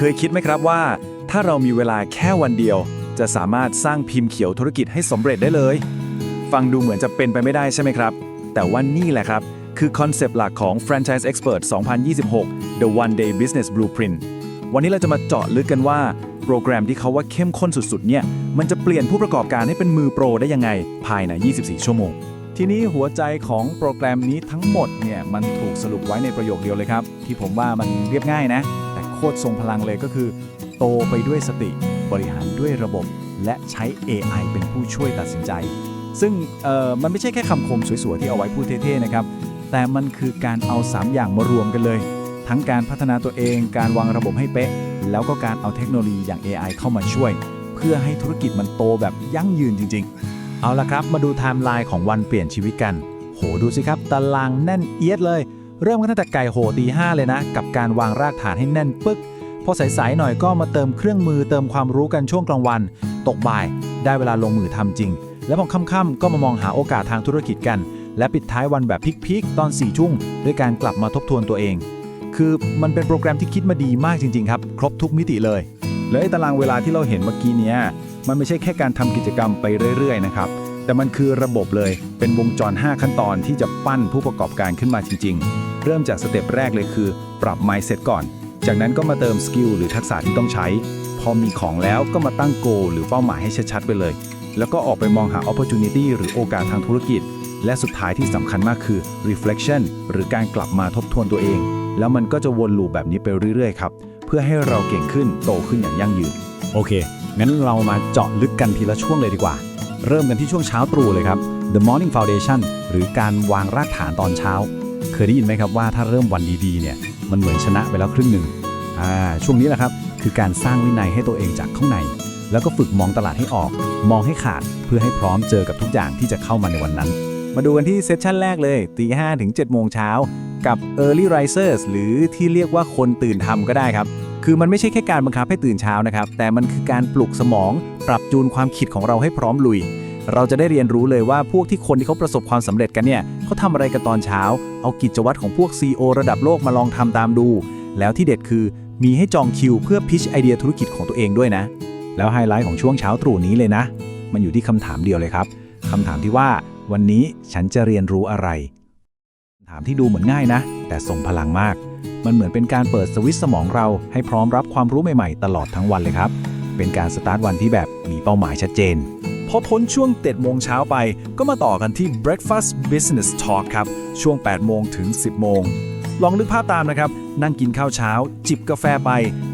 เคยคิดไหมครับว่า ถ้าเรามีเวลาแค่วันเดียว จะสามารถสร้างพิมพ์เขียวธุรกิจให้สำเร็จได้เลย ฟังดูเหมือนจะเป็นไปไม่ได้ใช่ไหมครับ แต่ว่านี่แหละครับ คือคอนเซปต์หลักของ Franchise Expert 2026 The One Day Business Blueprint วันนี้เราจะมาเจาะลึกกันว่า โปรแกรมที่เขาว่าเข้มข้นสุดๆ เนี่ย มันจะเปลี่ยนผู้ประกอบการให้เป็นมือโปรได้ยังไง ภายใน 24 ชั่วโมง ทีนี้หัวใจของโปรแกรมนี้ทั้งหมดเนี่ย มันถูกสรุปไว้ในประโยคเดียวเลยครับ ที่ผมว่ามันเรียบง่ายนะ โคตรทรงพลังเลยก็คือ โตไปด้วยสติบริหารด้วยระบบ และใช้ AI เป็นผู้ช่วยตัดสินใจ ซึ่งมันไม่ใช่แค่คำคมสวยๆ ที่เอาไว้พูดเท่ๆนะครับ แต่มันคือการเอา 3 อย่างมารวมกันเลย ทั้งการพัฒนาตัวเองการวางระบบให้เป๊ะ แล้วก็การเอาเทคโนโลยีอย่าง AI เข้ามาช่วย เพื่อให้ธุรกิจมันโตแบบยั่งยืนจริง ๆ เอาละครับมาดูไทม์ไลน์ของวันเปลี่ยนชีวิตกัน โหดูสิครับตารางแน่นเอียดเลย เริ่มกันตั้งแต่ไก่โหตีห้าเลยนะ กับการวางรากฐานให้แน่นปึ๊ก พอสายๆหน่อยก็มาเติมเครื่องมือเติมความรู้กันช่วงกลางวัน ตกบ่ายได้เวลาลงมือทำจริง แล้วพอค่ำๆก็มามองหาโอกาสทางธุรกิจกัน และปิดท้ายวันแบบพีคๆตอน4ี่ทุ่มด้วยการกลับมาทบทวนตัวเอง คือมันเป็นโปรแกรมที่คิดมาดีมากจริง ๆ ครับ ครบทุกมิติเลยแล้วไอ้ตารางเวลาที่เราเห็นเมื่อกี้เนี้ยมันไม่ใช่แค่การทำกิจกรรมไปเรื่อยๆนะครับ แต่มันคือระบบเลย เป็นวงจร 5 ขั้นตอนที่จะปั้นผู้ประกอบการขึ้นมาจริง ๆ เริ่มจากสเต็ปแรกเลยคือ ปรับ mindset ก่อน จากนั้นก็มาเติมสกิลหรือทักษะที่ต้องใช้ พอมีของแล้วก็มาตั้งโก หรือเป้าหมายให้ชัดๆไปเลย แล้วก็ออกไปมองหา opportunity หรือโอกาสทางธุรกิจ และสุดท้ายที่สำคัญมากคือ reflection หรือการกลับมาทบทวนตัวเอง แล้วมันก็จะวนลูปแบบนี้ไปเรื่อยๆครับ เพื่อให้เราเก่งขึ้นโตขึ้นอย่างยั่งยืน โอเคงั้นเรามาเจาะลึกกันทีละช่วงเลยดีกว่า เริ่มกันที่ช่วงเช้าตรู่เลยครับ The Morning Foundation หรือการวางรากฐานตอนเช้า เคยได้ยินไหมครับว่าถ้าเริ่มวันดีๆเนี่ยมันเหมือนชนะไปแล้วครึ่งหนึ่งอ่าช่วงนี้แหละครับ คือการสร้างวินัยให้ตัวเองจากข้างใน แล้วก็ฝึกมองตลาดให้ออก มองให้ขาดเพื่อให้พร้อมเจอกับทุกอย่างที่จะเข้ามาในวันนั้น มาดูกันที่เซสชันแรกเลยตี5ถึง7โมงเช้ากับ Early Risers หรือที่เรียกว่าคนตื่นทำก็ได้ครับ คือมันไม่ใช่แค่การบังคับให้ตื่นเช้านะครับ แต่มันคือการปลุกสมอง ปรับจูนความคิดของเราให้พร้อมลุย เราจะได้เรียนรู้เลยว่าพวกที่คนที่เขาประสบความสำเร็จกันเนี่ยเขาทำอะไรกันตอนเช้า เอากิจวัตรของพวก CEO ระดับโลกมาลองทำตามดู แล้วที่เด็ดคือมีให้จองคิวเพื่อพิชไอเดียธุรกิจของตัวเองด้วยนะ แล้วไฮไลท์ของช่วงเช้าตรู่นี้เลยนะ มันอยู่ที่คำถามเดียวเลยครับคำถามที่ว่าวันนี้ฉันจะเรียนรู้อะไรคำถามที่ดูเหมือนง่ายนะ แต่ทรงพลังมาก มันเหมือนเป็นการเปิดสวิตสมองเราให้พร้อมรับความรู้ใหม่ๆ ตลอดทั้งวันเลยครับ เป็นการสตาร์ทวันที่แบบมีเป้าหมายชัดเจน พอพ้นช่วง7โมงเช้าไป ก็มาต่อกันที่ breakfast business talk ครับ ช่วง 8 โมงถึง 10 โมง ลองนึกภาพตามนะครับ นั่งกินข้าวเช้า จิบกาแฟไป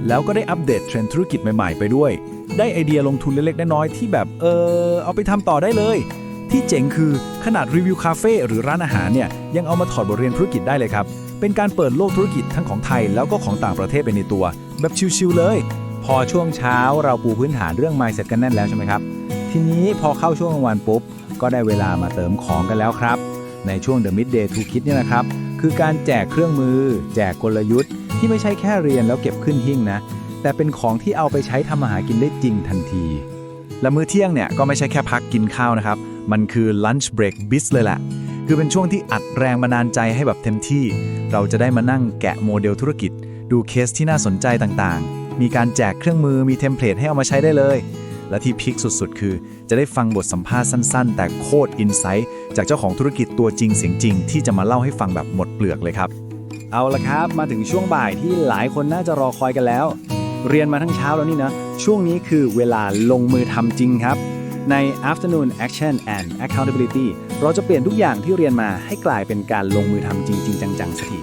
แล้วก็ได้อัปเดตเทรนด์ธุรกิจใหม่ๆ ไปด้วย ได้ไอเดียลงทุนเล็กๆน้อยๆที่แบบ เออเอาไปทำต่อได้เลยที่เจ๋งคือขนาดรีวิวคาเฟ่หรือร้านอาหารเนี่ย ยังเอามาถอดบทเรียนธุรกิจได้เลยครับ เป็นการเปิดโลกธุรกิจทั้งของไทยแล้วก็ของต่างประเทศไปในตัว แบบชิวๆเลย พอช่วงเช้าเราปูพื้นฐานเรื่อง mindset กันแน่นแล้วใช่ไหมครับ ทีนี้พอเข้าช่วงกลางวันปุ๊บ ก็ได้เวลามาเติมของกันแล้วครับ ในช่วง The Midday to Kit เนี่ยนะครับ คือการแจกเครื่องมือ แจกกลยุทธ์ ที่ไม่ใช่แค่เรียนแล้วเก็บขึ้นหิ้งนะ แต่เป็นของที่เอาไปใช้ทำอาหารกินได้จริงทันที และมื้อเที่ยงเนี่ยก็ไม่ใช่แค่พักกินข้าวนะครับ มันคือ lunch break b i z เลยแหละคือเป็นช่วงที่อัดแรงบันดาลใจให้แบบเต็มที่ เราจะได้มานั่งแกะโมเดลธุรกิจ ดูเคสที่น่าสนใจต่างๆ มีการแจกเครื่องมือมีเทมเพลตให้เอามาใช้ได้เลย และที่พิกสุดๆ คือ จะได้ฟังบทสัมภาษณ์สั้นๆ แต่โคตรอินไซต์จากเจ้าของธุรกิจตัวจริงเสียงจริง ที่จะมาเล่าให้ฟังแบบหมดเปลือกเลยครับ เอาละครับมาถึงช่วงบ่ายที่หลายคนน่าจะรอคอยกันแล้ว เรียนมาทั้งเช้าแล้วนี่นะช่วงนี้คือเวลาลงมือทำจริงครับใน Afternoon Action and Accountability เราจะเปลี่ยนทุกอย่างที่เรียนมาให้กลายเป็นการลงมือทำจริง ๆ จังๆสักที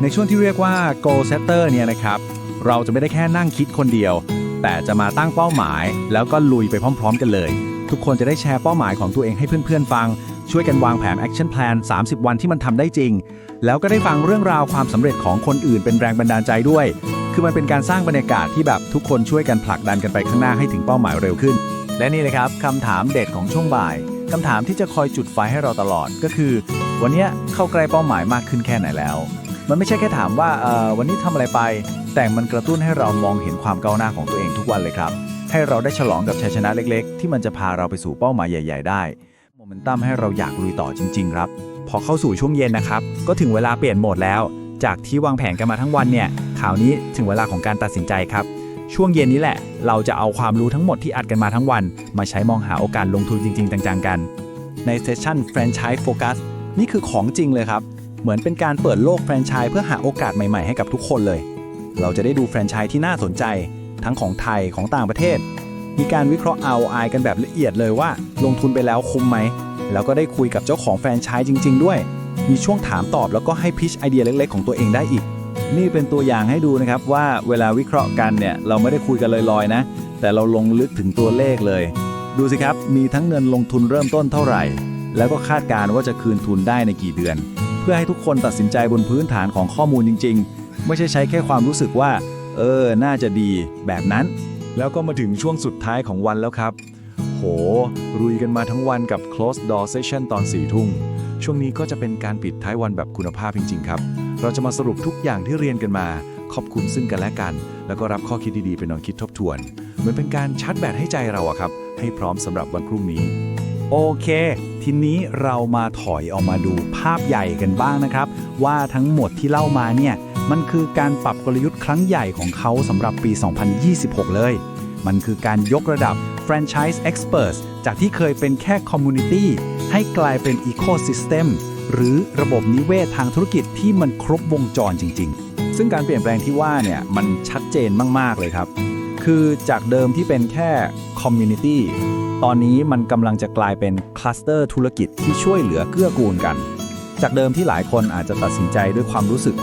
ในช่วงที่เรียกว่า goal setter เนี่ยนะครับ เราจะไม่ได้แค่นั่งคิดคนเดียว แต่จะมาตั้งเป้าหมาย แล้วก็ลุยไปพร้อม ๆ กันเลย ทุกคนจะได้แชร์เป้าหมายของตัวเองให้เพื่อนๆฟัง ช่วยกันวางแผน action plan 30 วันที่มันทำได้จริง แล้วก็ได้ฟังเรื่องราวความสำเร็จของคนอื่นเป็นแรงบันดาลใจด้วย คือมันเป็นการสร้างบรรยากาศที่แบบทุกคนช่วยกันผลักดันกันไปข้างหน้าให้ถึงเป้าหมายเร็วขึ้น และนี่เลยครับคำถามเด็ดของช่วงบ่ายคำถามที่จะคอยจุดไฟให้เราตลอดก็คือ วันนี้เข้าใกล้เป้าหมายมากขึ้นแค่ไหนแล้ว มันไม่ใช่แค่ถามว่าวันนี้ทำอะไรไป แต่มันกระตุ้นให้เรามองเห็นความก้าวหน้าของตัวเองทุกวันเลยครับ ให้เราได้ฉลองกับชัยชนะเล็ก ๆ ที่มันจะพาเราไปสู่เป้าหมายใหญ่ ๆ ได้โมเมนตัมให้เราอยากลุยต่อจริง ๆ ครับ พอเข้าสู่ช่วงเย็นนะครับ ก็ถึงเวลาเปลี่ยนโหมดแล้ว จากที่วางแผนกันมาทั้งวันเนี่ยข่าวนี้ถึงเวลาของการตัดสินใจครับ ช่วงเย็นนี้แหละ เราจะเอาความรู้ทั้งหมดที่อัดกันมาทั้งวัน มาใช้มองหาโอกาสลงทุนจริง ๆ จังๆกัน ในเซสชั่น Franchise Focus นี่คือของจริงเลยครับ เหมือนเป็นการเปิดโลกแฟรนไชส์เพื่อหาโอกาสใหม่ๆให้กับทุกคนเลย เราจะได้ดูแฟรนไชส์ที่น่าสนใจ ทั้งของไทยของต่างประเทศ มีการวิเคราะห์ ROI กันแบบละเอียดเลยว่า ลงทุนไปแล้วคุ้มไหม แล้วก็ได้คุยกับเจ้าของแฟรนไชส์จริง ๆ ด้วย มีช่วงถามตอบแล้วก็ให้พิชไอเดียเล็ก ๆ ของตัวเองได้อีก นี่เป็นตัวอย่างให้ดูนะครับว่าเวลาวิเคราะห์กันเนี่ยเราไม่ได้คุยกันลอยๆนะ แต่เราลงลึกถึงตัวเลขเลย ดูสิครับมีทั้งเงินลงทุนเริ่มต้นเท่าไหร่ แล้วก็คาดการณ์ว่าจะคืนทุนได้ในกี่เดือน เพื่อให้ทุกคนตัดสินใจบนพื้นฐานของข้อมูลจริง ๆ ไม่ใช่ใช้แค่ความรู้สึกว่า เออ น่าจะดีแบบนั้น แล้วก็มาถึงช่วงสุดท้ายของวันแล้วครับ โหรุยกันมาทั้งวันกับ close door session ตอน4ี่ทุ่มช่วงนี้ก็จะเป็นการปิดท้ายวันแบบคุณภาพจริง ๆ ครับ เราจะมาสรุปทุกอย่างที่เรียนกันมา ขอบคุณซึ่งกันและกัน แล้วก็รับข้อคิดดีๆไปนอนคิดทบทวน เหมือนเป็นการชาร์จแบตให้ใจเราอะครับ ให้พร้อมสำหรับวันพรุ่งนี้ โอเค ทีนี้เรามาถอยออกมาดูภาพใหญ่กันบ้างนะครับ ว่าทั้งหมดที่เล่ามาเนี่ย มันคือการปรับกลยุทธ์ครั้งใหญ่ของเขาสำหรับปี 2026 เลย มันคือการยกระดับ Franchise Experts จากที่เคยเป็นแค่ Community ให้กลายเป็น Ecosystem หรือระบบนิเวศทางธุรกิจที่มันครบวงจรจริง ๆ ซึ่งการเปลี่ยนแปลงที่ว่าเนี่ยมันชัดเจนมาก ๆ เลยครับ คือจากเดิมที่เป็นแค่ Community ตอนนี้มันกำลังจะกลายเป็นคลัสเตอร์ธุรกิจที่ช่วยเหลือเกื้อกูลกัน จากเดิมที่หลายคนอาจจะตัดสินใจด้วยความรู้สึก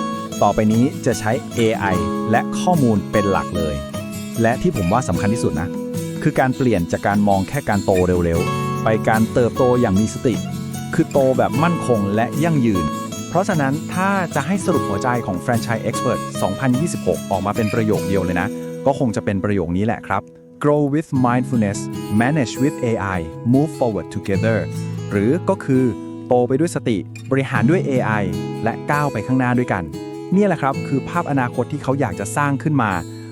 ต่อไปนี้จะใช้ AI และข้อมูลเป็นหลักเลย และที่ผมว่าสำคัญที่สุดนะ คือการเปลี่ยนจากการมองแค่การโตเร็วๆ ไปการเติบโตอย่างมีสติ คือโตแบบมั่นคงและยั่งยืน เพราะฉะนั้นถ้าจะให้สรุปหัวใจของ Franchise Expert 2026 ออกมาเป็นประโยคเดียวเลยนะ ก็คงจะเป็นประโยคนี้แหละครับ Grow with mindfulness manage with AI move forward together หรือก็คือ โตไปด้วยสติ บริหารด้วย AI และก้าวไปข้างหน้าด้วยกัน นี่แหละครับคือภาพอนาคตที่เขาอยากจะสร้างขึ้นมา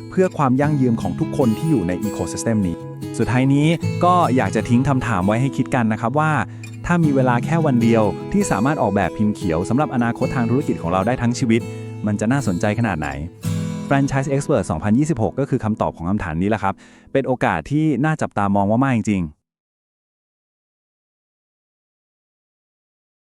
เพื่อความยั่งยืนของทุกคนที่อยู่ใน Ecosystem นี้ สุดท้ายนี้ก็อยากจะทิ้งคำถามไว้ให้คิดกันนะครับว่า ถ้ามีเวลาแค่วันเดียว ที่สามารถออกแบบพิมพ์เขียวสำหรับอนาคตทางธุรกิจของเราได้ทั้งชีวิต มันจะน่าสนใจขนาดไหน Franchise Expert 2026 ก็คือคำตอบของคำถามนี้แหละครับ เป็นโอกาสที่น่าจับตามองว่ามากจริง